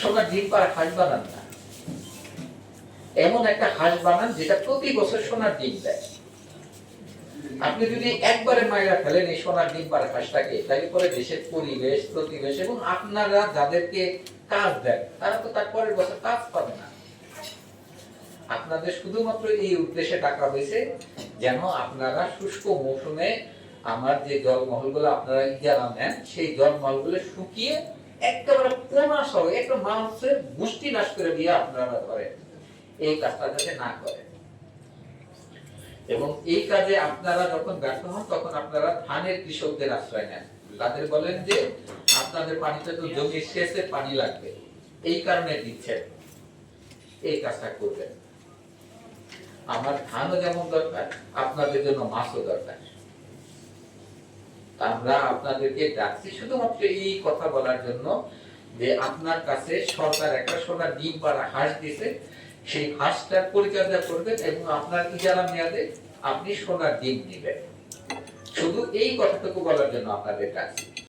সোনার ডিম পাড়া হাঁস বানান না। এমন একটা হাঁস বানান যেটা প্রতি বছর সোনার ডিম দেয়। আপনি যদি একবারে মায়েরা ফেলেন এই সোনার ডিম পাড়া হাঁসটাকে, তাহলে পরে দেশের পরিবেশ, প্রতিবেশ এবং আপনারা যাদেরকে কাজ দেন, তারা তো তার পরের বছর কাজ পাবে না। আপনাদের শুধুমাত্র এই উদ্দেশ্যে ডাকা হয়েছে যেন আপনারা শুষ্ক মৌসুমে আমার যে জলমহলগুলো আপনারা ইজারা নেন, সেই জলমহলগুলো শুকিয়ে একেবারে পোনা সহ, একটা মানুষের গোষ্ঠী নাশ করে দিয়ে আপনারা এই কাজটা যাতে না এবং এই কাজে আপনারা যখন ব্যর্থ হন, তখন আপনারা ধানের কৃষকদের আশ্রয় নেন। তাদের বলেন যে, আপনাদের পানিতে তো জমির শেষে পানি লাগবে। এই কারণে দিচ্ছেন। এই কাজটা করবেন। আমার ধানও যেমন দরকার, আপনাদের জন্য মাছও দরকার। আমরা আপনাদেরকে ডাকছি শুধুমাত্র এই কথা বলার জন্য যে আপনার কাছে সরকার একটা সোনার ডিম পাড়া হাঁস দিছে সেই হাঁসটার পরিচর্যা করবেন এবং আপনার ইজারা মেয়াদে আপনি সোনার ডিম নেবেন শুধু এই কথাটুকু বলার জন্য আপনাদের ডাকছি।